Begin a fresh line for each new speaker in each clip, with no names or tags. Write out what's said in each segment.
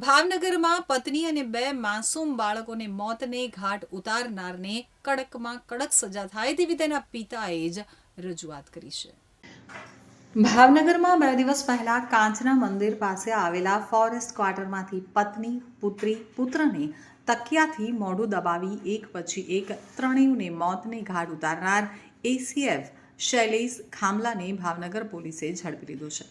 ભાવનગરમાં પત્ની અને બે માસૂમ બાળકોને મોતને ઘાટ ઉતારનારને કડકમાં કડક સજા થાય તેવી તેના પિતાએ જ રજૂઆત કરી છે. ભાવનગરમાં બે દિવસ પહેલા કાંચના મંદિર પાસે આવેલા ફોરેસ્ટ ક્વાર્ટરમાંથી પત્ની, પુત્રી, પુત્રને તકિયાથી મોઢું દબાવી એક પછી એક ત્રણેયને મોતને ઘાટ ઉતારનાર એસીએફ શૈલેષ ખામલાને ભાવનગર પોલીસે ઝડપી લીધો છે.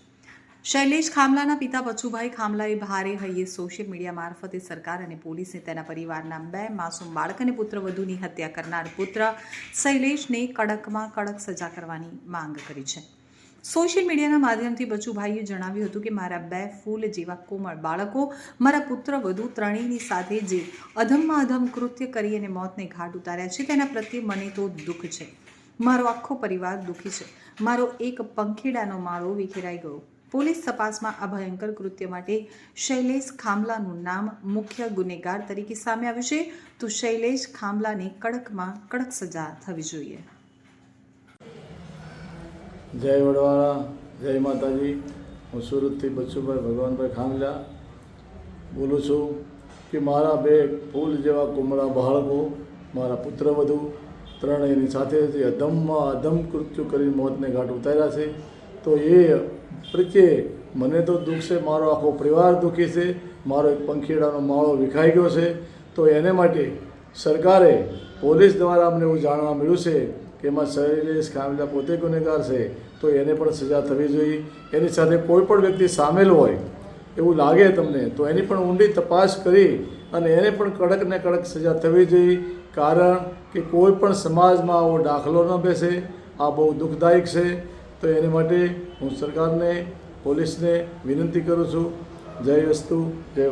શૈલેષ ખામલાના પિતા બચુભાઈ ખામલાએ ભારે હૈયે સોશિયલ મીડિયા મારફતે સરકાર અને પોલીસને તેના પરિવારના બે માસૂમ બાળક અને પુત્રવધુની હત્યા કરનાર પુત્ર શૈલેષને કડકમાં કડક સજા કરવાની માંગ કરી છે. સોશિયલ મીડિયાના માધ્યમથી બચુભાઈએ જણાવ્યું હતું કે, મારા બે ફૂલ જેવા કોમળ બાળકો, મારા પુત્ર વધુ ત્રણેયની સાથે જે અધમમાં અધમ કૃત્ય કરી અને મોતને ઘાટ ઉતાર્યા છે, તેના પ્રત્યે મને તો દુઃખ છે. મારો આખો પરિવાર દુઃખી છે. મારો એક પંખીડાનો માળો વિખેરાઈ ગયો. પોલીસ તપાસમાં આ ભયંકર કૃત્ય માટે શૈલેષ ખામલાનું નામ મુખ્ય ગુનેગાર તરીકે સામે આવ્યું છે. તો શૈલેષ ખામલાને કડકમાં કડક સજા થવી જોઈએ.
જય વડવાળા, જય માતાજી. હું સુરતથી બચ્ચુભાઈ ભગવાનભાઈ ખાંગલા બોલું છું કે મારા બે ફૂલ જેવા કુમળા બાળકો, મારા પુત્ર વધુ, ત્રણેયની સાથે જે અધમમાં અધમ કૃત્યુ કરી મોતને ઘાટ ઉતાર્યા છે. તો એ પ્રત્યે મને તો દુઃખ છે, મારો આખો પરિવાર દુઃખી છે, મારો એક પંખીડાનો માળો વિખાઈ ગયો છે. તો એને માટે સરકારે પોલીસ દ્વારા અમને એવું જાણવા મળ્યું છે કે એમાં શૈલેષ કામલા પોતે ગુનેગાર છે, તો એને પણ સજા થવી જોઈએ. એની સાથે કોઈ પણ વ્યક્તિ સામેલ હોય એવું લાગે તમને, તો એની પણ ઊંડી તપાસ કરી અને એને પણ કડક ને કડક સજા થવી જોઈએ. કારણ કે કોઈ પણ સમાજમાં આવો દાખલો ન બેસે, આ બહુ દુઃખદાયક છે. તો એને માટે હું સરકારને પોલીસને વિનંતી કરું છું. જય વસ્તુ જય